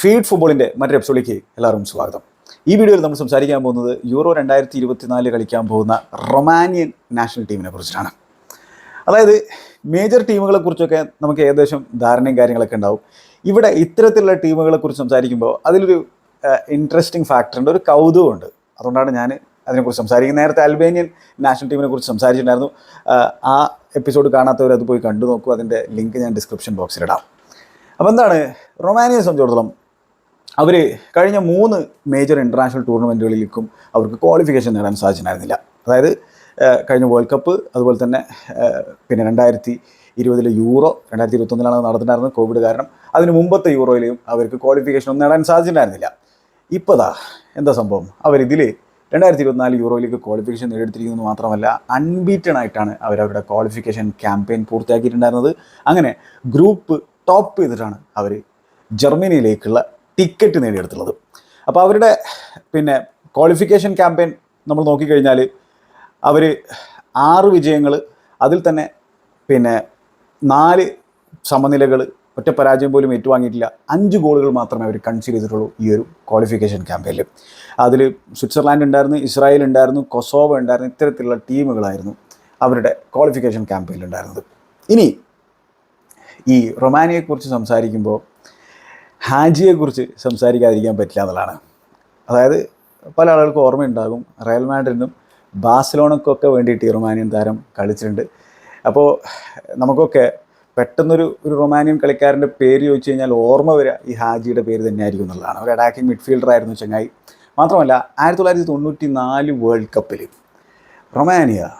Feed ഫുട്ബോളിന്റെ മറ്റൊരു എപ്പിസോഡിലേക്ക് എല്ലാവരും സ്വാഗതം. ഈ വീഡിയോയിൽ നമ്മൾ സംസാരിക്കാൻ പോകുന്നത് യൂറോ രണ്ടായിരത്തി ഇരുപത്തിനാലിൽ കളിക്കാൻ പോകുന്ന റൊമാനിയൻ നാഷണൽ ടീമിനെ കുറിച്ചിട്ടാണ്. അതായത് മേജർ ടീമുകളെ കുറിച്ചൊക്കെ നമുക്ക് ഏകദേശം ധാരണയും കാര്യങ്ങളൊക്കെ ഉണ്ടാവും. ഇവിടെ ഇത്തരത്തിലുള്ള ടീമുകളെ കുറിച്ച് സംസാരിക്കുമ്പോൾ അതിലൊരു ഇൻട്രസ്റ്റിംഗ് ഫാക്ടർ ഉണ്ട് ഒരു കൗതുകമുണ്ട് അതുകൊണ്ടാണ് ഞാൻ അതിനെക്കുറിച്ച് സംസാരിക്കുന്നത്. നേരത്തെ അൽബേനിയൻ നാഷണൽ ടീമിനെ കുറിച്ച് സംസാരിച്ചിട്ടുണ്ടായിരുന്നു. ആ, ആ എപ്പിസോഡ് കാണാത്തവർ അത് പോയി കണ്ടു നോക്കൂ അതിന്റെ ലിങ്ക് ഞാൻ ഡിസ്ക്രിപ്ഷൻ ബോക്സിലിടാം അപ്പോൾ എന്താണ് റൊമാനിയയെ സംബന്ധിച്ചിടത്തോളം അവർ കഴിഞ്ഞ മൂന്ന് മേജർ ഇന്റർനാഷണൽ ടൂർണമെന്റുകളിലേക്കും അവർക്ക് ക്വാളിഫിക്കേഷൻ നേടാൻ സാധിച്ചിട്ടുണ്ടായിരുന്നില്ല. അതായത് കഴിഞ്ഞ വേൾഡ് കപ്പ് അതുപോലെ തന്നെ പിന്നെ രണ്ടായിരത്തി ഇരുപതിലെ യൂറോ രണ്ടായിരത്തി ഇരുപത്തൊന്നിലാണ് നടന്നിട്ടുണ്ടായിരുന്നത് കോവിഡ് കാരണം. അതിന് മുമ്പത്തെ യൂറോയിലെയും അവർക്ക് ക്വാളിഫിക്കേഷൻ ഒന്നും നേടാൻ സാധിച്ചിട്ടുണ്ടായിരുന്നില്ല. ഇപ്പോഴാ എന്താ സംഭവം? അവരിതിൽ രണ്ടായിരത്തി ഇരുപത്തിനാല് യൂറോയിലേക്ക് ക്വാളിഫിക്കേഷൻ നേടിയെടുത്തിരിക്കുന്നത് മാത്രമല്ല അൺബീറ്റൺ ആയിട്ടാണ് അവരവരുടെ ക്വാളിഫിക്കേഷൻ ക്യാമ്പയിൻ പൂർത്തിയാക്കിയിട്ടുണ്ടായിരുന്നത്. അങ്ങനെ ഗ്രൂപ്പ് ടോപ്പ് ചെയ്തിട്ടാണ് അവർ ജർമ്മനിയിലേക്കുള്ള ടിക്കറ്റ് നേടിയെടുത്തുള്ളത്. അപ്പോൾ അവരുടെ പിന്നെ ക്വാളിഫിക്കേഷൻ ക്യാമ്പയിൻ നമ്മൾ നോക്കിക്കഴിഞ്ഞാൽ അവർ ആറ് വിജയങ്ങൾ അതിൽ തന്നെ പിന്നെ നാല് സമനിലകൾ ഒറ്റ പരാജയം പോലും ഏറ്റുവാങ്ങിയിട്ടില്ല അഞ്ച് ഗോളുകൾ മാത്രമേ അവർ കൺസീഡ് ചെയ്തിട്ടുള്ളൂ ഈ ഒരു ക്വാളിഫിക്കേഷൻ ക്യാമ്പയിനിൽ അതിൽ സ്വിറ്റ്സർലാൻഡ് ഉണ്ടായിരുന്നു ഇസ്രായേൽ ഉണ്ടായിരുന്നു കൊസോവ ഉണ്ടായിരുന്നു ഇത്തരത്തിലുള്ള ടീമുകളായിരുന്നു അവരുടെ ക്വാളിഫിക്കേഷൻ ക്യാമ്പയിനിൽ ഉണ്ടായിരുന്നത്. ഇനി ഈ റൊമാനിയയെക്കുറിച്ച് സംസാരിക്കുമ്പോൾ ഹാജിയെക്കുറിച്ച് സംസാരിക്കാതിരിക്കാൻ പറ്റില്ല എന്നുള്ളതാണ്. അതായത് പല ആളുകൾക്കും ഓർമ്മയുണ്ടാകും. റയൽ മാഡ്രിഡിനും ബാഴ്സലോണക്കൊക്കെ വേണ്ടിയിട്ട് ഈ റൊമാനിയൻ താരം കളിച്ചിട്ടുണ്ട്. അപ്പോൾ നമുക്കൊക്കെ പെട്ടെന്നൊരു ഒരു റൊമാനിയൻ കളിക്കാരന്റെ പേര് ചോദിച്ചു കഴിഞ്ഞാൽ ഓർമ്മ വരിക ഈ ഹാജിയുടെ പേര് തന്നെയായിരിക്കും എന്നുള്ളതാണ്. ഒരു അറ്റാക്കിംഗ് മിഡ്ഫീൽഡർ ആയിരുന്നു ചങ്ങായി. മാത്രമല്ല ആയിരത്തി തൊള്ളായിരത്തി തൊണ്ണൂറ്റി നാല് വേൾഡ് കപ്പിൽ റൊമാനിയ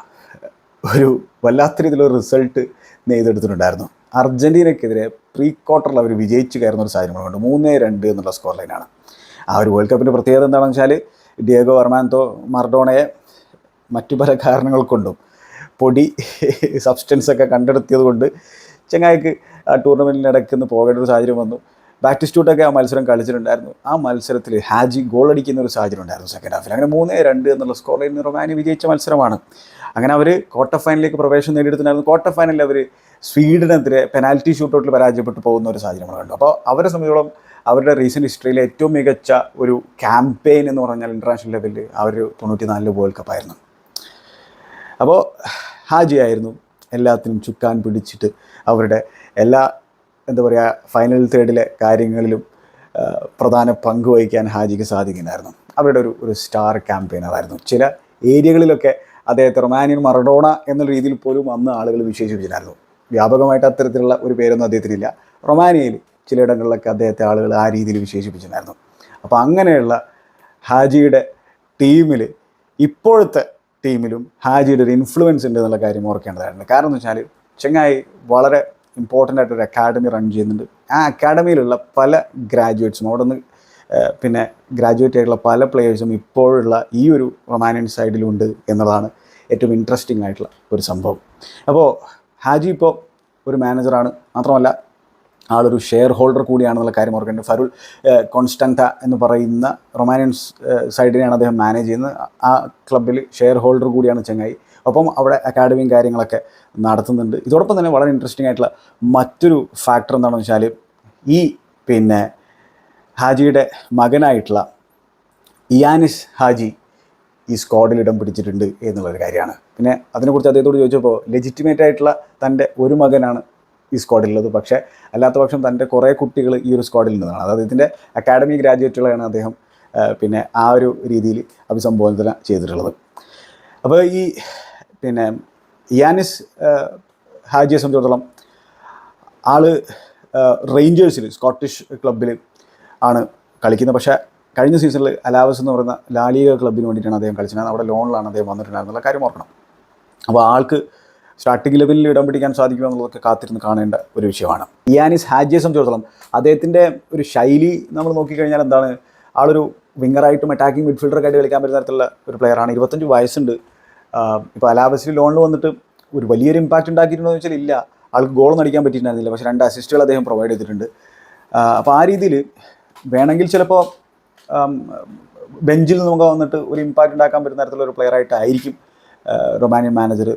ഒരു വല്ലാത്ത രീതിയിലുള്ള റിസൾട്ട് നെയ്തെടുത്തിട്ടുണ്ടായിരുന്നു. അർജന്റീനയ്ക്കെതിരെ പ്രീ ക്വാർട്ടറിൽ അവർ വിജയിച്ച് കയറുന്ന ഒരു സാഹചര്യമുണ്ട് മൂന്ന് രണ്ട് എന്നുള്ള സ്കോർ ലൈനാണ് ആ ഒരു വേൾഡ് കപ്പിന്റെ പ്രത്യേകത എന്താണെന്ന് വെച്ചാൽ ഡിയേഗോ വർമാൻതോ മർഡോണയെ മറ്റു പല കാരണങ്ങൾ കൊണ്ടും പൊടി സബ്സ്റ്റൻസ് ഒക്കെ കണ്ടെടുത്തിയത് കൊണ്ട് ചങ്ങായിക്ക് ആ ടൂർണമെന്റിൽ ഇടയ്ക്ക് പോകേണ്ട ഒരു സാഹചര്യം വന്നു. ബാറ്റിസ്റ്റൂട്ടൊക്കെ ആ മത്സരം കളിച്ചിട്ടുണ്ടായിരുന്നു. ആ മത്സരത്തിൽ ഹാജി ഗോൾ അടിക്കുന്ന ഒരു സാഹചര്യം ഉണ്ടായിരുന്നു സെക്കൻഡ് ഹാഫിൽ അങ്ങനെ മൂന്ന് രണ്ട് എന്നുള്ള സ്കോർ ലൈനിൽ റൊമാനി വിജയിച്ച മത്സരമാണ്. അങ്ങനെ അവർ ക്വാർട്ടർ ഫൈനലിലേക്ക് പ്രവേശനം നേടിയെടുത്തിട്ടുണ്ടായിരുന്നു. ക്വാർട്ടർ ഫൈനലിൽ അവർ സ്വീഡനെതിരെ പെനാൽറ്റി ഷൂട്ടൗട്ടിൽ പരാജയപ്പെട്ടു പോകുന്ന ഒരു സാഹചര്യം നമ്മൾ കണ്ടു. അപ്പോൾ അവരെ സംബന്ധിച്ചോളം അവരുടെ റീസെന്റ് ഹിസ്റ്ററിയിലെ ഏറ്റവും മികച്ച ഒരു ക്യാമ്പയിൻ എന്ന് പറഞ്ഞാൽ ഇന്റർനാഷണൽ ലെവലിൽ അവർ തൊണ്ണൂറ്റി നാലിൽ വേൾഡ് കപ്പായിരുന്നു അപ്പോൾ ഹാജി ആയിരുന്നു. എല്ലാത്തിനും ചുക്കാൻ പിടിച്ചിട്ട് അവരുടെ എല്ലാ എന്താ പറയുക ഫൈനൽ തേർഡിലെ കാര്യങ്ങളിലും പ്രധാന പങ്ക് വഹിക്കാൻ ഹാജിക്ക് സാധിക്കുന്നുണ്ടായിരുന്നു അവരുടെ ഒരു ഒരു സ്റ്റാർ ക്യാമ്പയിനറായിരുന്നു ചില ഏരിയകളിലൊക്കെ അദ്ദേഹത്തെ റൊമാനിയൻ മറഡോണ എന്ന രീതിയിൽ പോലും അന്ന് ആളുകൾ വിശേഷിപ്പിച്ചിട്ടുണ്ടായിരുന്നു. വ്യാപകമായിട്ട് അത്തരത്തിലുള്ള ഒരു പേരൊന്നും അദ്ദേഹത്തിനില്ല. റൊമാനിയയിൽ ചിലയിടങ്ങളിലൊക്കെ അദ്ദേഹത്തെ ആളുകൾ ആ രീതിയിൽ വിശേഷിപ്പിച്ചിട്ടുണ്ടായിരുന്നു. അപ്പോൾ അങ്ങനെയുള്ള ഹാജിയുടെ ടീമിൽ ഇപ്പോഴത്തെ ടീമിലും ഹാജിയുടെ ഒരു ഇൻഫ്ലുവൻസ് ഉണ്ട് എന്നുള്ള കാര്യം ഓർക്കേണ്ടതായിട്ടുണ്ട്. കാരണം എന്ന് വെച്ചാൽ ചെങ്ങായി വളരെ ഇമ്പോർട്ടന്റ് ആയിട്ടൊരു അക്കാഡമി റൺ ചെയ്യുന്നുണ്ട്. ആ അക്കാഡമിയിലുള്ള പല ഗ്രാജുവേറ്റ്സും അവിടെ നിന്ന് പിന്നെ ഗ്രാജുവേറ്റ് ആയിട്ടുള്ള പല പ്ലെയേഴ്സും ഇപ്പോഴുള്ള ഈ ഒരു റൊമാനിയൻ സൈഡിലുണ്ട് എന്നുള്ളതാണ് ഏറ്റവും ഇൻട്രസ്റ്റിംഗ് ആയിട്ടുള്ള ഒരു സംഭവം. അപ്പോൾ ഹാജി ഇപ്പോൾ ഒരു മാനേജറാണ്. മാത്രമല്ല ആളൊരു ഷെയർ ഹോൾഡർ കൂടിയാണെന്നുള്ള കാര്യം ഓർക്കേണ്ടത് ഫരുൾ കോൺസ്റ്റന്റ എന്ന് പറയുന്ന റൊമാനിയൻ സൈഡിനെയാണ് അദ്ദേഹം മാനേജ് ചെയ്യുന്നത്. ആ ക്ലബിൽ ഷെയർ ഹോൾഡർ കൂടിയാണ് ചെങ്ങായി. ഒപ്പം അവിടെ അക്കാഡമിയും കാര്യങ്ങളൊക്കെ നടത്തുന്നുണ്ട്. ഇതോടൊപ്പം തന്നെ വളരെ ഇൻട്രസ്റ്റിംഗ് ആയിട്ടുള്ള മറ്റൊരു ഫാക്ടർ എന്താണെന്ന് വെച്ചാൽ ഈ പിന്നെ ഹാജിയുടെ മകനായിട്ടുള്ള ഇയാനിസ് ഹാജി ഈ സ്ക്വാഡിൽ ഇടം പിടിച്ചിട്ടുണ്ട് എന്നുള്ളൊരു കാര്യമാണ്. പിന്നെ അതിനെക്കുറിച്ച് അദ്ദേഹത്തോട് ചോദിച്ചപ്പോൾ ലെജിറ്റിമേറ്റ് ആയിട്ടുള്ള തന്റെ ഒരു മകനാണ് ഈ സ്ക്വാഡിലുള്ളത് പക്ഷേ അല്ലാത്ത പക്ഷം തന്റെ കുറേ കുട്ടികൾ ഈ ഒരു സ്ക്വാഡിൽ നിന്നതാണ് അതായത് ഇതിന്റെ അക്കാഡമി ഗ്രാജുവേറ്റുകളാണ് അദ്ദേഹം പിന്നെ ആ ഒരു രീതിയിൽ അഭിസംബോധന ചെയ്തിട്ടുള്ളത്. അപ്പോൾ ഈ പിന്നെ യാനിസ് ഹാജിയെ സംബന്ധിച്ചിടത്തോളം ആൾ റേഞ്ചേഴ്സിൽ സ്കോട്ടിഷ് ക്ലബിൽ ആണ് കളിക്കുന്നത്. പക്ഷേ കഴിഞ്ഞ സീസണിൽ അലാവസ് എന്ന് പറയുന്ന ലാലിക ക്ലബിന് വേണ്ടിയിട്ടാണ് അദ്ദേഹം കളിച്ചത്. അവിടെ ലോണിലാണ് അദ്ദേഹം വന്നിട്ടുണ്ടായിരുന്നുള്ള കാര്യം ഓർക്കണം. അപ്പോൾ ആൾക്ക് സ്റ്റാർട്ടിംഗ് ലെവലിൽ ഇടം പിടിക്കാൻ സാധിക്കുമോ എന്നുള്ളതൊക്കെ കാത്തിരുന്ന് കാണേണ്ട ഒരു വിഷയമാണ്. ഇയാനിസ് ഹാജിയെ സംബന്ധിച്ചിടത്തോളം അദ്ദേഹത്തിന്റെ ഒരു ശൈലി നമ്മൾ നോക്കിക്കഴിഞ്ഞാൽ എന്താണ്? ആളൊരു വിങ്ങറായിട്ടും അറ്റാക്കിംഗ് മിഡ്ഫീൽഡറൊക്കെ ആയിട്ട് കളിക്കാൻ പറ്റുന്ന തരത്തിലുള്ള ഒരു പ്ലെയറാണ് ഇരുപത്തഞ്ച് വയസ്സുണ്ട്. ഇപ്പോൾ അലാബസിൽ ലോണിൽ വന്നിട്ട് ഒരു വലിയൊരു ഇമ്പാക്റ്റ് ഉണ്ടാക്കിയിട്ടുണ്ടോ എന്ന് വെച്ചാൽ ഇല്ല. ആൾക്ക് ഗോൾ അടിക്കാൻ പറ്റിയിട്ടുണ്ടായിരുന്നില്ല. പക്ഷേ രണ്ട് അസിസ്റ്റുകൾ അദ്ദേഹം പ്രൊവൈഡ് ചെയ്തിട്ടുണ്ട്. അപ്പോൾ ആ രീതിയിൽ വേണമെങ്കിൽ ചിലപ്പോൾ ബെഞ്ചിൽ നമുക്ക് വന്നിട്ട് ഒരു ഇമ്പാക്റ്റ് ഉണ്ടാക്കാൻ പറ്റുന്ന തരത്തിലുള്ള ഒരു പ്ലെയർ ആയിട്ടായിരിക്കും റൊമാനിയൻ മാനേജർ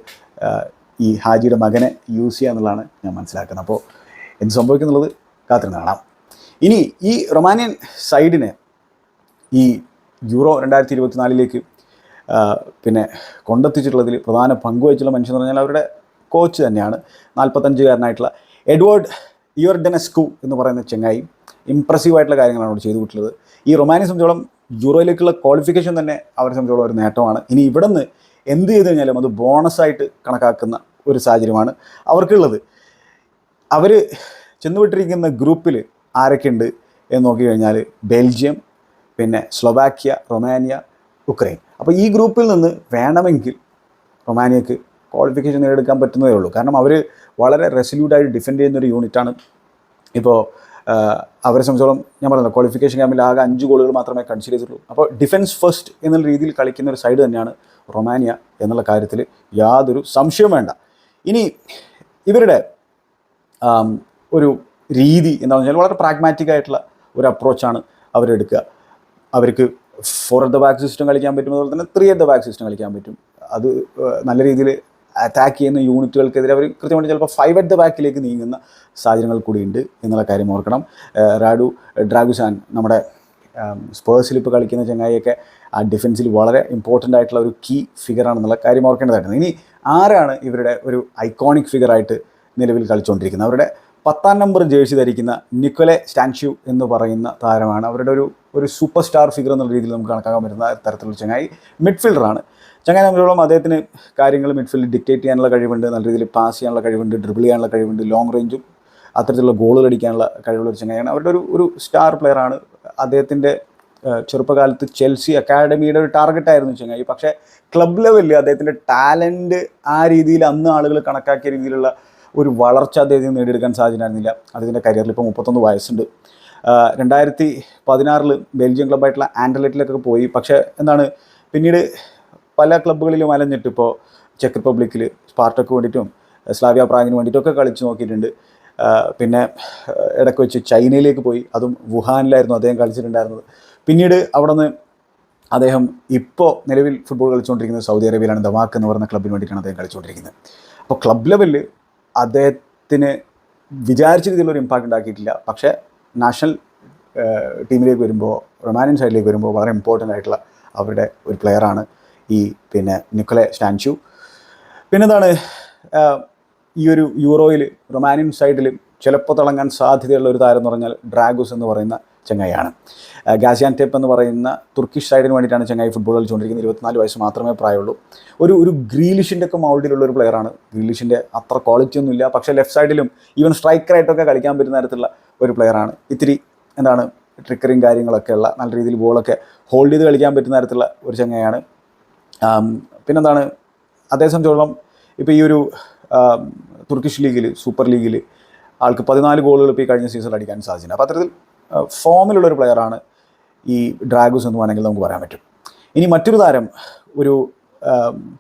ഈ ഹാജിയുടെ മകനെ യൂസ് ചെയ്യുക എന്നുള്ളതാണ് ഞാൻ മനസ്സിലാക്കുന്നത്. അപ്പോൾ എന്ത് സംഭവിക്കുന്നുള്ളത് കാത്തിരുന്ന് കാണാം. ഇനി ഈ റൊമാനിയൻ സൈഡിനെ ഈ യൂറോ രണ്ടായിരത്തി ഇരുപത്തിനാലിലേക്ക് പിന്നെ കൊണ്ടെത്തിച്ചിട്ടുള്ളതിൽ പ്രധാന പങ്കുവഹിച്ചുള്ള മനുഷ്യൻ എന്ന് പറഞ്ഞാൽ അവരുടെ കോച്ച് തന്നെയാണ്. നാൽപ്പത്തഞ്ചുകാരനായിട്ടുള്ള എഡ്വേർഡ് ഇയർഡനസ്കു എന്ന് പറയുന്ന ചെങ്ങായി. ഇമ്പ്രസീവ് ആയിട്ടുള്ള കാര്യങ്ങളാണ് അവിടെ ചെയ്തു വിട്ടുള്ളത്. ഈ റൊമാനിയെ സംബന്ധിച്ചോളം യൂറോയിലേക്കുള്ള ക്വാളിഫിക്കേഷൻ തന്നെ അവരെ സംബന്ധിച്ചോളം ഒരു നേട്ടമാണ്. ഇനി ഇവിടെ നിന്ന് എന്ത് ചെയ്ത് കഴിഞ്ഞാലും അത് ബോണസായിട്ട് കണക്കാക്കുന്ന ഒരു സാഹചര്യമാണ് അവർക്കുള്ളത്. അവർ ചെന്നുവിട്ടിരിക്കുന്ന ഗ്രൂപ്പിൽ ആരൊക്കെയുണ്ട് എന്ന് നോക്കി കഴിഞ്ഞാൽ ബെൽജിയം പിന്നെ സ്ലൊവാക്യ റൊമാനിയ ഉക്രൈൻ. അപ്പോൾ ഈ ഗ്രൂപ്പിൽ നിന്ന് വേണമെങ്കിൽ റൊമാനിയക്ക് ക്വാളിഫിക്കേഷൻ നേടിയെടുക്കാൻ പറ്റുന്നതേ ഉള്ളൂ. കാരണം അവർ വളരെ റെസല്യൂട്ടായിട്ട് ഡിഫെൻഡ് ചെയ്യുന്ന ഒരു യൂണിറ്റാണ് ഇപ്പോൾ അവരെ സംബന്ധിച്ചോളം ഞാൻ പറഞ്ഞത് ക്വാളിഫിക്കേഷൻ ക്യാമ്പിൽ ആകെ അഞ്ച് ഗോളുകൾ മാത്രമേ കൺസിഡർ ചെയ്തിട്ടുള്ളൂ. അപ്പോൾ ഡിഫൻസ് ഫസ്റ്റ് എന്നുള്ള രീതിയിൽ കളിക്കുന്ന ഒരു സൈഡ് തന്നെയാണ് റൊമാനിയ എന്നുള്ള കാര്യത്തിൽ യാതൊരു സംശയവും വേണ്ട. ഇനി ഇവരുടെ ഒരു രീതി എന്താണെന്ന് വെച്ചാൽ വളരെ പ്രാഗ്മാറ്റിക് ആയിട്ടുള്ള ഒരു അപ്രോച്ചാണ് അവരെടുക്കുക അവർക്ക് four at the back system കളിക്കാൻ പറ്റും അതുപോലെ തന്നെ three at the back system കളിക്കാൻ പറ്റും. അത് നല്ല രീതിയിൽ അറ്റാക്ക് ചെയ്യുന്ന യൂണിറ്റുകൾക്കെതിരെ അവർ കൃത്യമായിട്ട് ചിലപ്പോൾ ഫൈവ് അറ്റ് ദ ബാക്കിലേക്ക് നീങ്ങുന്ന സാഹചര്യങ്ങൾ കൂടിയുണ്ട് എന്നുള്ള കാര്യം ഓർക്കണം. റാഡു ഡ്രാഗുസാൻ നമ്മുടെ സ്പേഴ്സിൽ ഇപ്പോൾ കളിക്കുന്ന ചങ്ങായിയൊക്കെ ആ ഡിഫൻസിൽ വളരെ ഇമ്പോർട്ടന്റ് ആയിട്ടുള്ള ഒരു കീ ഫിഗറാണെന്നുള്ള കാര്യം ഓർക്കേണ്ടതായിരുന്നു. ഇനി ആരാണ് ഇവരുടെ ഒരു ഐക്കോണിക് ഫിഗറായിട്ട് നിലവിൽ കളിച്ചുകൊണ്ടിരിക്കുന്നത്? അവരുടെ പത്താം നമ്പർ ജേഴ്സി ധരിക്കുന്ന നിക്കോലെ സ്റ്റാൻഷ്യൂ എന്ന് പറയുന്ന താരമാണ്. അവരുടെ ഒരു ഒരു സൂപ്പർ സ്റ്റാർ ഫിഗർ എന്നുള്ള രീതിയിൽ നമുക്ക് കണക്കാക്കാൻ പറ്റുന്ന തരത്തിലുള്ള ചങ്ങായി. മിഡ്ഫീൽഡറാണ് നമ്മളോളം അദ്ദേഹത്തിന് കാര്യങ്ങൾ മിഡ്ഫീൽഡ് ഡിക്റ്റേറ്റ് ചെയ്യാനുള്ള കഴിവുണ്ട് നല്ല രീതിയിൽ പാസ് ചെയ്യാനുള്ള കഴിവുണ്ട് ഡ്രിബിൾ ചെയ്യാനുള്ള കഴിവുണ്ട് ലോങ് റേഞ്ചും അത്തരത്തിലുള്ള ഗോളുകൾ അടിക്കാനുള്ള കഴിവുള്ള ഒരു ചങ്ങായിയാണ്. അവരുടെ ഒരു ഒരു സ്റ്റാർ പ്ലെയറാണ് അദ്ദേഹത്തിന്റെ ചെറുപ്പകാലത്ത് ചെൽസി അക്കാഡമിയുടെ ഒരു ടാർഗറ്റായിരുന്നു ചങ്ങായി. പക്ഷേ ക്ലബ് ലെവലിൽ അദ്ദേഹത്തിന്റെ ടാലന്റ് ആ രീതിയിൽ അന്ന് ആളുകൾ കണക്കാക്കിയ രീതിയിലുള്ള ഒരു വളർച്ച അദ്ദേഹത്തിന് നേടിയെടുക്കാൻ സാധിച്ചിരുന്നില്ല അദ്ദേഹത്തിന്റെ കരിയറിൽ ഇപ്പോൾ മുപ്പത്തൊന്ന് വയസ്സുണ്ട്. രണ്ടായിരത്തി പതിനാറിൽ ബെൽജിയം ക്ലബ്ബായിട്ടുള്ള ആൻഡർലെറ്റിലൊക്കെ പോയി. പക്ഷേ എന്താണ്? പിന്നീട് പല ക്ലബ്ബുകളിലും അലഞ്ഞിട്ട് ഇപ്പോൾ ചെക്ക് റിപ്പബ്ലിക്കിൽ സ്പാർട്ടക്ക് വേണ്ടിയിട്ടും സ്ലാവിയ പ്രാഗിന് വേണ്ടിയിട്ടൊക്കെ കളിച്ച് നോക്കിയിട്ടുണ്ട്. പിന്നെ ഇടയ്ക്ക് വെച്ച് ചൈനയിലേക്ക് പോയി. അതും വുഹാനിലായിരുന്നു അദ്ദേഹം കളിച്ചിട്ടുണ്ടായിരുന്നത്. പിന്നീട് അവിടെ നിന്ന് അദ്ദേഹം ഇപ്പോൾ നിലവിൽ ഫുട്ബോൾ കളിച്ചുകൊണ്ടിരിക്കുന്നത് സൗദി അറേബ്യയിലാണ്. ദമാക്ക് എന്ന് പറയുന്ന ക്ലബ്ബിന് വേണ്ടിയിട്ടാണ് അദ്ദേഹം കളിച്ചുകൊണ്ടിരിക്കുന്നത്. അപ്പോൾ ക്ലബ് ലെവലിൽ അദ്ദേഹത്തിന് വിചാരിച്ച രീതിയിലൊരു ഇമ്പാക്റ്റ് ഉണ്ടാക്കിയിട്ടില്ല. പക്ഷേ നാഷണൽ ടീമിലേക്ക് വരുമ്പോൾ റൊമാനിയൻ സൈഡിലേക്ക് വരുമ്പോൾ വളരെ ഇമ്പോർട്ടന്റ് ആയിട്ടുള്ള അവരുടെ ഒരു പ്ലെയറാണ് ഈ പിന്നെ നിക്കോളെ സ്റ്റാൻഷു പിന്നെന്താണ് ഈ ഒരു യൂറോയിൽ റൊമാനിയൻ സൈഡിൽ ചിലപ്പോൾ തിളങ്ങാൻ സാധ്യതയുള്ള ഒരു താരം എന്ന് പറഞ്ഞാൽ ഡ്രാഗൂസ് എന്ന് പറയുന്ന ചങ്ങായിയാണ്. ഗാസിയാൻ ടേപ്പ് എന്ന് പറയുന്ന തുർക്കിഷ് സൈഡിന് വേണ്ടിയിട്ടാണ് ചങ്ങായി ഫുട്ബോൾ കളിച്ചുകൊണ്ടിരിക്കുന്നത്. ഇരുപത്തിനാല് വയസ്സ് മാത്രമേ പ്രായമുള്ളൂ. ഒരു ഒരു ഗ്രീലിഷിന്റെ ഒക്കെ മൗൾഡിലുള്ള ഒരു പ്ലെയറാണ് ഗ്രീലിഷിന്റെ അത്ര ക്വാളിറ്റി ഒന്നുമില്ല പക്ഷേ ലെഫ്റ്റ് സൈഡിലും ഈവൻ സ്ട്രൈക്കറായിട്ടൊക്കെ കളിക്കാൻ പറ്റുന്ന തരത്തിലുള്ള ഒരു പ്ലെയറാണ് ഇത്തിരി എന്താണ് ട്രിക്കറിങ് കാര്യങ്ങളൊക്കെ ഉള്ള നല്ല രീതിയിൽ ബോളൊക്കെ ഹോൾഡ് ചെയ്ത് കളിക്കാൻ പറ്റുന്ന തരത്തിലുള്ള ഒരു ചങ്ങയാണ് പിന്നെന്താണ് അതേ സംബന്ധിച്ചോളം ഇപ്പോൾ ഈ ഒരു തുർക്കിഷ് ലീഗിൽ സൂപ്പർ ലീഗിൽ ആൾക്ക് പതിനാല് ഗോളുകൾ ഇപ്പോൾ ഈ കഴിഞ്ഞ സീസണിൽ അടിക്കാൻ സാധിച്ചില്ല അപ്പോൾ അത്തരത്തിൽ ഫോമിലുള്ള ഒരു പ്ലെയറാണ് ഈ ഡ്രാഗൂസ് എന്ന് വേണമെങ്കിൽ നമുക്ക് പറയാൻ പറ്റും. ഇനി മറ്റൊരു താരം ഒരു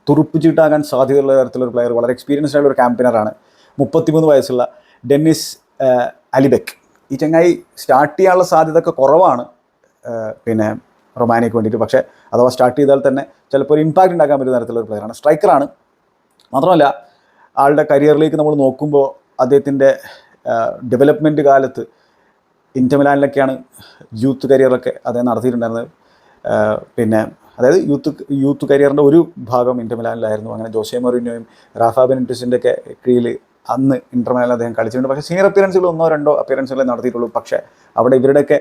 തുറുപ്പ് ചീട്ടാകാൻ സാധ്യതയുള്ള തരത്തിലുള്ള പ്ലെയർ വളരെ എക്സ്പീരിയൻസ്ഡ് ആയിട്ടുള്ള ഒരു ക്യാമ്പയിനറാണ് മുപ്പത്തിമൂന്ന് വയസ്സുള്ള ഡെന്നിസ് അലിബെക് ഈ ചങ്ങായി സ്റ്റാർട്ട് ചെയ്യാനുള്ള സാധ്യതയൊക്കെ കുറവാണ് പിന്നെ റൊമാനിയക്ക് വേണ്ടിയിട്ട്. പക്ഷേ അഥവാ സ്റ്റാർട്ട് ചെയ്താൽ തന്നെ ചിലപ്പോൾ ഒരു ഇമ്പാക്റ്റ് ഉണ്ടാക്കാൻ പറ്റുന്ന തരത്തിലുള്ള ഒരു പ്ലെയറാണ് സ്ട്രൈക്കറാണ് മാത്രമല്ല ആളുടെ കരിയറിലേക്ക് നമ്മൾ നോക്കുമ്പോൾ അദ്ദേഹത്തിന്റെ ഡെവലപ്മെന്റ് കാലത്ത് ഇന്റമിലാനിലൊക്കെയാണ് യൂത്ത് കരിയറൊക്കെ അദ്ദേഹം നടത്തിയിട്ടുണ്ടായിരുന്നത്. പിന്നെ അതായത് യൂത്ത് യൂത്ത് കരിയറിന്റെ ഒരു ഭാഗം ഇന്റമിലാനിലായിരുന്നു അങ്ങനെ ജോസെ മൊറിനോയും റാഫ ബെനിറ്റിസിന്റെ ഒക്കെ കീഴിൽ അന്ന് ഇന്റർമിലാനിൽ അദ്ദേഹം കളിച്ചിട്ടുണ്ട്. പക്ഷേ സീനിയർ അപ്പിയറൻസുകൾ ഒന്നോ രണ്ടോ അപ്പിയറൻസുകളെ നടത്തിയിട്ടുള്ളൂ. പക്ഷേ അവിടെ ഇവരുടെയൊക്കെ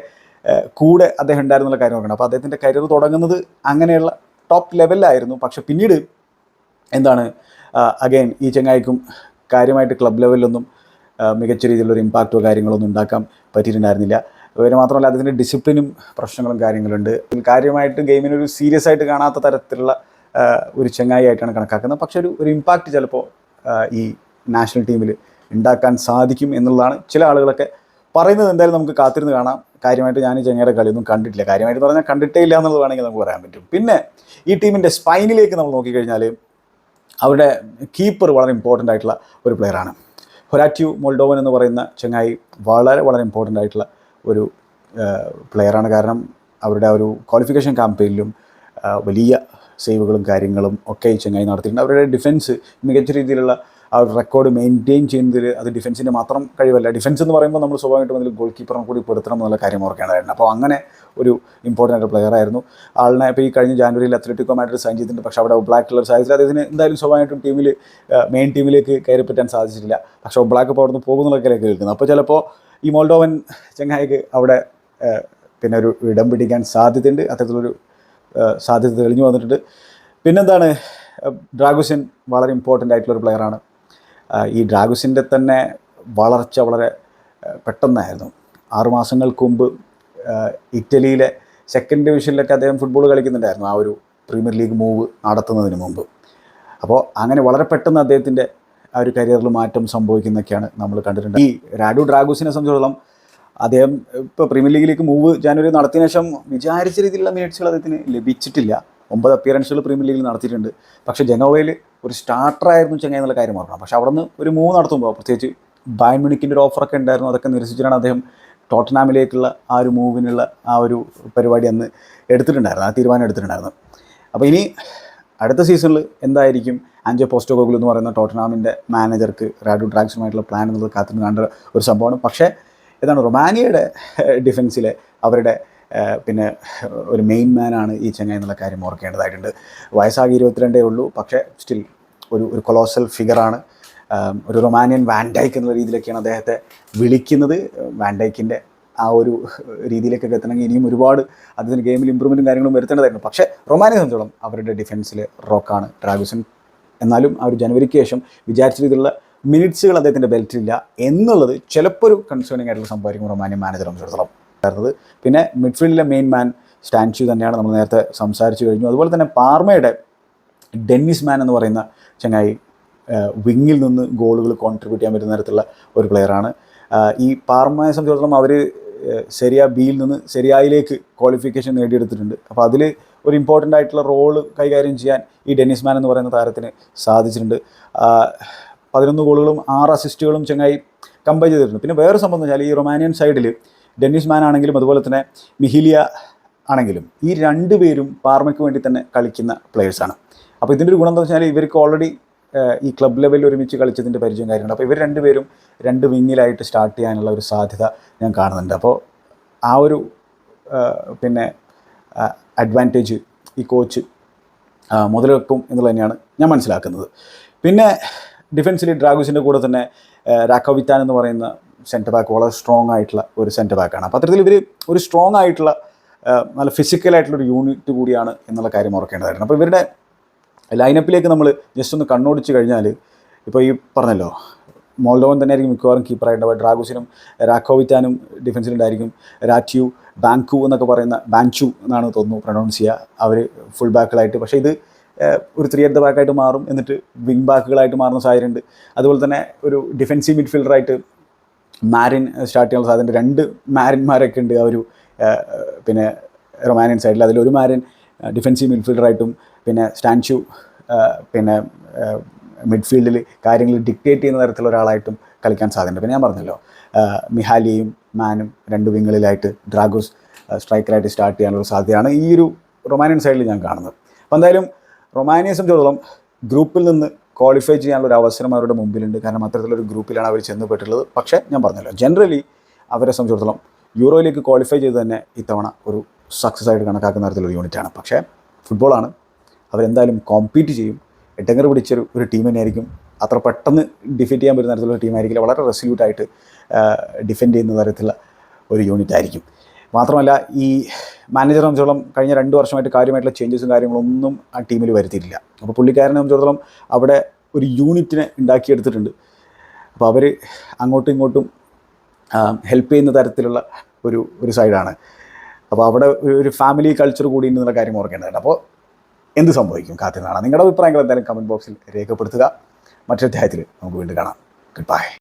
കൂടെ അദ്ദേഹം ഉണ്ടായിരുന്നുള്ള കാര്യം ഓർക്കണം അപ്പോൾ അദ്ദേഹത്തിന്റെ കരിയർ തുടങ്ങുന്നത് അങ്ങനെയുള്ള ടോപ്പ് ലെവലിലായിരുന്നു പക്ഷേ പിന്നീട് എന്താണ് അഗൈൻ ഈ ചങ്ങായിക്കും കാര്യമായിട്ട് ക്ലബ് ലെവലിലൊന്നും മികച്ച രീതിയിലുള്ള ഇമ്പാക്റ്റോ കാര്യങ്ങളൊന്നും ഉണ്ടാക്കാൻ പറ്റിയിട്ടുണ്ടായിരുന്നില്ല. അതുപോലെ മാത്രമല്ല അതിന്റെ ഡിസിപ്ലിനും പ്രശ്നങ്ങളും കാര്യങ്ങളുണ്ട് കാര്യമായിട്ട് ഗെയിമിനൊരു സീരിയസ് ആയിട്ട് കാണാത്ത തരത്തിലുള്ള ഒരു ചങ്ങായി ആയിട്ടാണ് കണക്കാക്കുന്നത്. പക്ഷേ ഒരു ഒരു ഇമ്പാക്റ്റ് ചിലപ്പോൾ ഈ നാഷണൽ ടീമിൽ ഉണ്ടാക്കാൻ സാധിക്കും എന്നുള്ളതാണ് ചില ആളുകളൊക്കെ പറയുന്നത് എന്തായാലും നമുക്ക് കാത്തിരുന്ന് കാണാം. കാര്യമായിട്ട് ഞാൻ ചെങ്ങയുടെ കളി കളിയൊന്നും കണ്ടിട്ടില്ല. കാര്യമായിട്ട് പറഞ്ഞാൽ കണ്ടിട്ടേ ഇല്ല എന്നുള്ളത് വേണമെങ്കിൽ നമുക്ക് പറയാൻ പറ്റും. പിന്നെ ഈ ടീമിന്റെ സ്പൈനിലേക്ക് നമ്മൾ നോക്കിക്കഴിഞ്ഞാൽ അവരുടെ കീപ്പർ വളരെ ഇമ്പോർട്ടന്റ് ആയിട്ടുള്ള ഒരു പ്ലെയറാണ് ഹൊരാറ്റ്യു മോൾഡോവൻ എന്ന് പറയുന്ന ചെങ്ങായി വളരെ വളരെ ഇമ്പോർട്ടന്റ് ആയിട്ടുള്ള ഒരു പ്ലെയറാണ് കാരണം അവരുടെ ഒരു ക്വാളിഫിക്കേഷൻ ക്യാമ്പയിനിലും വലിയ സേവുകളും കാര്യങ്ങളും ഒക്കെ ചെങ്ങായി നടത്തിയിട്ടുണ്ട്. അവരുടെ ഡിഫൻസ് മികച്ച രീതിയിലുള്ള ആ റെക്കോർഡ് മെയിന്റെയിൻ ചെയ്യുന്നതിൽ അത് ഡിഫൻസിന്റെ മാത്രം കഴിവല്ല. ഡിഫൻസ് എന്ന് പറയുമ്പോൾ നമ്മൾ സ്വാഭാവികമായിട്ടും അതിൽ ഗോൾ കീപ്പറിനെ കൂടി പെടുത്തണം എന്നുള്ള കാര്യം ഓർക്കേണ്ടതായിരുന്നു അപ്പോൾ അങ്ങനെ ഒരു ഇമ്പോർട്ടന്റ് ആയിട്ട് പ്ലെയർ ആയിരുന്നു. ആളിനെ ഇപ്പോൾ ഈ കഴിഞ്ഞ ജാനുവരിയിൽ അത്ലറ്റിക്കോ മാഡ്രിഡ് സൈൻ ചെയ്തിട്ടുണ്ട്. പക്ഷേ അവിടെ ബ്ലാക്ക് കളർ സാധിച്ചില്ല അദ്ദേഹത്തിന് എന്തായാലും സ്വാഭാവികമായിട്ടും ടീമിൽ മെയിൻ ടീമിലേക്ക് കയറി പറ്റാൻ സാധിച്ചിട്ടില്ല. പക്ഷേ ബ്ലാക്ക് ഇപ്പോൾ അവിടുന്ന് കേൾക്കുന്നു കേൾക്കുന്നത് അപ്പോൾ ചിലപ്പോൾ ഈ മോൾഡോവൻ ചെങ്ങായിക്ക് അവിടെ പിന്നെ ഒരു ഇടം പിടിക്കാൻ സാധ്യതയുണ്ട്. അത്തരത്തിലൊരു സാധ്യത തെളിഞ്ഞു വന്നിട്ടുണ്ട്. പിന്നെന്താണ് ഡ്രാഗുസിൻ വളരെ ഇമ്പോർട്ടന്റ് ആയിട്ടുള്ളൊരു പ്ലെയറാണ് ഈ ഡ്രാഗുസിന്റെ തന്നെ വളർച്ച വളരെ പെട്ടെന്നായിരുന്നു. ആറുമാസങ്ങൾക്ക് മുമ്പ് ഇറ്റലിയിലെ സെക്കൻഡ് ഡിവിഷനിലൊക്കെ അദ്ദേഹം ഫുട്ബോൾ കളിക്കുന്നുണ്ടായിരുന്നു ആ ഒരു പ്രീമിയർ ലീഗ് മൂവ് നടത്തുന്നതിന് മുമ്പ്. അപ്പോൾ അങ്ങനെ വളരെ പെട്ടെന്ന് അദ്ദേഹത്തിന്റെ ആ ഒരു കരിയറിൽ മാറ്റം സംഭവിക്കുന്നൊക്കെയാണ് നമ്മൾ കണ്ടിട്ടുണ്ട്. ഈ രാഡു ഡ്രാഗുസിനെ സംബന്ധിച്ചിടത്തോളം അദ്ദേഹം ഇപ്പോൾ പ്രീമിയർ ലീഗിലേക്ക് മൂവ് ജാനുവരി നടത്തിയ ശേഷം വിചാരിച്ച രീതിയിലുള്ള മിനിറ്റ്സുകൾ അദ്ദേഹത്തിന് ലഭിച്ചിട്ടില്ല. ഒമ്പത് അപ്പിയറൻസുകൾ പ്രീമിയർ ലീഗിൽ നടത്തിയിട്ടുണ്ട്. പക്ഷേ ജനോവയിൽ ഒരു സ്റ്റാർട്ടറായിരുന്നു ചെങ്ങൈ എന്നുള്ള കാര്യം ഓർക്കണം. പക്ഷേ അവിടെ നിന്ന് ഒരു മൂവ് നടത്തുമ്പോൾ പ്രത്യേകിച്ച് ബയൺ മിണിക്കിന്റെ ഒരു ഓഫറൊക്കെ ഉണ്ടായിരുന്നു. അതൊക്കെ നിരസിച്ചിട്ടാണ് അദ്ദേഹം ടോട്ടനാമിലേക്കുള്ള ആ ഒരു മൂവിനുള്ള ആ ഒരു പരിപാടി അന്ന് എടുത്തിട്ടുണ്ടായിരുന്നു ആ തീരുമാനം എടുത്തിട്ടുണ്ടായിരുന്നു അപ്പോൾ ഇനി അടുത്ത സീസണിൽ എന്തായിരിക്കും? ആൻജോ പോസ്റ്റോഗോഗുൽ എന്ന് പറയുന്ന ടോട്ടനാമിന്റെ മാനേജർക്ക് റാഡു ഡ്രാഗ്സുമായിട്ടുള്ള പ്ലാൻ എന്നുള്ളത് കാത്തിരുന്ന് കണ്ട ഒരു സംഭവമാണ്. പക്ഷേ ഇതാണ് റൊമാനിയയുടെ ഡിഫൻസിൽ അവരുടെ പിന്നെ ഒരു മെയിൻ മാനാണ് ഈ ചെങ്ങ എന്നുള്ള കാര്യം ഓർക്കേണ്ടതായിട്ടുണ്ട്. വയസ്സാകെ ഇരുപത്തിരണ്ടേ ഉള്ളൂ പക്ഷേ സ്റ്റിൽ ഒരു ഒരു കൊളോസൽ ഫിഗറാണ് ഒരു റൊമാനിയൻ വാൻഡൈക്ക് എന്നുള്ള രീതിയിലൊക്കെയാണ് അദ്ദേഹത്തെ വിളിക്കുന്നത്. വാൻഡൈക്കിന്റെ ആ ഒരു രീതിയിലേക്കൊക്കെ എത്തണമെങ്കിൽ ഇനിയും ഒരുപാട് അദ്ദേഹത്തിന് ഗെയിമിൽ ഇമ്പ്രൂവ്മെന്റും കാര്യങ്ങളും വരുത്തേണ്ടതായിരുന്നു. പക്ഷേ റൊമാനിയെ സംബന്ധിച്ചോളം അവരുടെ ഡിഫൻസിൽ റോക്കാണ് ട്രാവിസൺ എന്നാലും ആ ഒരു ജനുവരിക്ക് ശേഷം വിചാരിച്ച രീതിയിലുള്ള മിനിറ്റ്സുകൾ അദ്ദേഹത്തിന്റെ ബെൽറ്റില്ല എന്നുള്ളത് ചിലപ്പോൾ ഒരു കൺസേണിംഗ് ആയിട്ടുള്ള സംഭവമായിരിക്കും റൊമാനിയൻ മാനേജറെ സംബന്ധിച്ചിടത്തോളം. ഉണ്ടായിരുന്നത് പിന്നെ മിഡ്ഫീൽഡിലെ മെയിൻ മാൻ സ്റ്റാൻഷ്യൂ തന്നെയാണ് നമ്മൾ നേരത്തെ സംസാരിച്ചു കഴിഞ്ഞു. അതുപോലെ തന്നെ പാർമയുടെ ഡെന്നിസ് മാൻ എന്ന് പറയുന്ന ചങ്ങായി വിങ്ങിൽ നിന്ന് ഗോളുകൾ കോൺട്രിബ്യൂട്ട് ചെയ്യാൻ പറ്റുന്ന തരത്തിലുള്ള ഒരു പ്ലെയറാണ് ഈ പാർമയെ സംബന്ധിച്ചിടത്തോളം അവർ സെരിയ ബിയിൽ നിന്ന് ശരിയായിലേക്ക് ക്വാളിഫിക്കേഷൻ നേടിയെടുത്തിട്ടുണ്ട്. അപ്പോൾ അതിൽ ഒരു ഇമ്പോർട്ടന്റ് ആയിട്ടുള്ള റോൾ കൈകാര്യം ചെയ്യാൻ ഈ ഡെന്നിസ് മാൻ എന്ന് പറയുന്ന താരത്തിന് സാധിച്ചിട്ടുണ്ട്. പതിനൊന്ന് ഗോളുകളും ആറ് അസിസ്റ്റുകളും ചെങ്ങായി കമ്പൈൻ ചെയ്തിരുന്നു പിന്നെ വേറെ സംഭവം വെച്ചാൽ ഈ റൊമാനിയൻ സൈഡിൽ ഡെന്നിസ് മാൻ ആണെങ്കിലും അതുപോലെ തന്നെ മിഹിലിയ ആണെങ്കിലും ഈ രണ്ട് പേരും പാർമയ്ക്ക് വേണ്ടി തന്നെ കളിക്കുന്ന പ്ലെയേഴ്സാണ് അപ്പോൾ ഇതിന്റെ ഒരു ഗുണം എന്താ വെച്ചാൽ ഇവർക്ക് ഓൾറെഡി ഈ ക്ലബ് ലെവലിൽ ഒരുമിച്ച് കളിച്ചതിന്റെ പരിചയം കാര്യങ്ങൾ അപ്പോൾ ഇവർ രണ്ടുപേരും രണ്ട് വിങ്ങിലായിട്ട് സ്റ്റാർട്ട് ചെയ്യാനുള്ള ഒരു സാധ്യത ഞാൻ കാണുന്നുണ്ട്. അപ്പോൾ ആ ഒരു പിന്നെ അഡ്വാന്റേജ് ഈ കോച്ച് മുതലെടുക്കും എന്നുള്ളത് തന്നെയാണ് ഞാൻ മനസ്സിലാക്കുന്നത്. പിന്നെ ഡിഫൻസിൽ ഡ്രാഗുസിന്റെ കൂടെ തന്നെ രാഘവിത്താൻ എന്ന് പറയുന്ന സെന്റർ ബാക്ക് വളരെ സ്ട്രോങ് ആയിട്ടുള്ള ഒരു സെന്റർ ബാക്കാണ് അപ്പോൾ അത്തരത്തിൽ ഇവർ ഒരു സ്ട്രോങ് ആയിട്ടുള്ള നല്ല ഫിസിക്കലായിട്ടുള്ള ഒരു യൂണിറ്റ് കൂടിയാണ് എന്നുള്ള കാര്യം ഓർക്കേണ്ടതായിരുന്നു. അപ്പോൾ ഇവരുടെ ലൈനപ്പിലേക്ക് നമ്മൾ ജസ്റ്റ് ഒന്ന് കണ്ണോടിച്ച് കഴിഞ്ഞാൽ ഇപ്പോൾ ഈ പറഞ്ഞല്ലോ മോൾഡോവൻ തന്നെ ആയിരിക്കും മിക്കവാറും കീപ്പറായിട്ടുണ്ടാവുക ഡ്രാഗുസിനും രാഖോവിറ്റാനും ഡിഫൻസിലുണ്ടായിരിക്കും രാറ്റ്യു ബാങ്കു എന്നൊക്കെ പറയുന്ന ബാൻചു എന്നാണ് തോന്നുന്നു പ്രൊണൗൺസ് ചെയ്യുക. അവർ ഫുൾ ബാക്കുകളായിട്ട് പക്ഷേ ഇത് ഒരു ത്രീ അറ്റ് ദ ബാക്കായിട്ട് മാറും എന്നിട്ട് വിങ് ബാക്കുകളായിട്ട് മാറുന്ന സാഹചര്യമുണ്ട്. അതുപോലെ തന്നെ ഒരു ഡിഫൻസീവ് മിഡ്ഫീൽഡറായിട്ട് മാരിൻ സ്റ്റാർട്ട് ചെയ്യാനുള്ള സാധ്യത രണ്ട് മാരിന്മാരൊക്കെ ഉണ്ട് ആ ഒരു പിന്നെ റൊമാനിയൻ സൈഡിൽ അതിലൊരു മാരിൻ ഡിഫൻസീവ് മിഡ്ഫീൽഡറായിട്ടും പിന്നെ സ്റ്റാൻഷു പിന്നെ മിഡ്ഫീൽഡിൽ കാര്യങ്ങൾ ഡിക്റ്റേറ്റ് ചെയ്യുന്ന തരത്തിലുള്ള ഒരാളായിട്ടും കളിക്കാൻ സാധ്യതയുണ്ട്. പിന്നെ ഞാൻ പറഞ്ഞല്ലോ മിഹാലിയും മാനും രണ്ട് വിങ്ങളിലായിട്ട് ഡ്രാഗോസ് സ്ട്രൈക്കറായിട്ട് സ്റ്റാർട്ട് ചെയ്യാനുള്ള സാധ്യതയാണ് ഈ ഒരു റൊമാനിയൻ സൈഡിൽ ഞാൻ കാണുന്നത്. അപ്പോൾ എന്തായാലും റൊമാനിയെ സംബന്ധിച്ചിടത്തോളം ഗ്രൂപ്പിൽ നിന്ന് ക്വാളിഫൈ ചെയ്യാനുള്ള ഒരു അവസരം അവരുടെ മുമ്പിലുണ്ട്. കാരണം അത്തരത്തിലൊരു ഗ്രൂപ്പിലാണ് അവർ ചെന്നപ്പെട്ടുള്ളത് പക്ഷേ ഞാൻ പറഞ്ഞല്ലോ ജനറലി അവരെ സംബന്ധിച്ചിടത്തോളം യൂറോയിലേക്ക് ക്വാളിഫൈ ചെയ്ത് തന്നെ ഇത്തവണ ഒരു സക്സസ് ആയിട്ട് കണക്കാക്കുന്ന തരത്തിലൊരു യൂണിറ്റാണ് പക്ഷേ ഫുട്ബോളാണ് അവരെന്തായാലും കോമ്പീറ്റ് ചെയ്യും. എട്ടങ്ങർ പിടിച്ചൊരു ഒരു ടീം തന്നെയായിരിക്കും. അത്ര പെട്ടെന്ന് ഡിഫീറ്റ് ചെയ്യാൻ പറ്റുന്ന തരത്തിലുള്ള ടീമായിരിക്കില്ല വളരെ റെസല്യൂട്ടായിട്ട് ഡിഫെൻഡ് ചെയ്യുന്ന തരത്തിലുള്ള ഒരു യൂണിറ്റ് ആയിരിക്കും. മാത്രമല്ല ഈ മാനേജറെ സംബന്ധിച്ചോളം കഴിഞ്ഞ രണ്ട് വർഷമായിട്ട് കാര്യമായിട്ടുള്ള ചേഞ്ചസും കാര്യങ്ങളൊന്നും ആ ടീമിൽ വരുത്തിയിട്ടില്ല. അപ്പോൾ പുള്ളിക്കാരനെ സംബന്ധിച്ചിടത്തോളം അവിടെ ഒരു യൂണിറ്റിനെ ഉണ്ടാക്കിയെടുത്തിട്ടുണ്ട്. അപ്പോൾ അവർ അങ്ങോട്ടും ഇങ്ങോട്ടും ഹെൽപ്പ് ചെയ്യുന്ന തരത്തിലുള്ള ഒരു ഒരു സൈഡാണ് അപ്പോൾ അവിടെ ഒരു ഫാമിലി കൾച്ചർ കൂടി എന്നുള്ള കാര്യം ഓർക്കേണ്ടതുണ്ട്. അപ്പോൾ എന്ത് സംഭവിക്കും? കാത്തിരുന്നാണ് നിങ്ങളുടെ അഭിപ്രായങ്ങൾ എന്തായാലും കമന്റ് ബോക്സിൽ രേഖപ്പെടുത്തുക. മറ്റൊരു അധ്യായത്തിൽ നമുക്ക് വീണ്ടും കാണാം. Good bye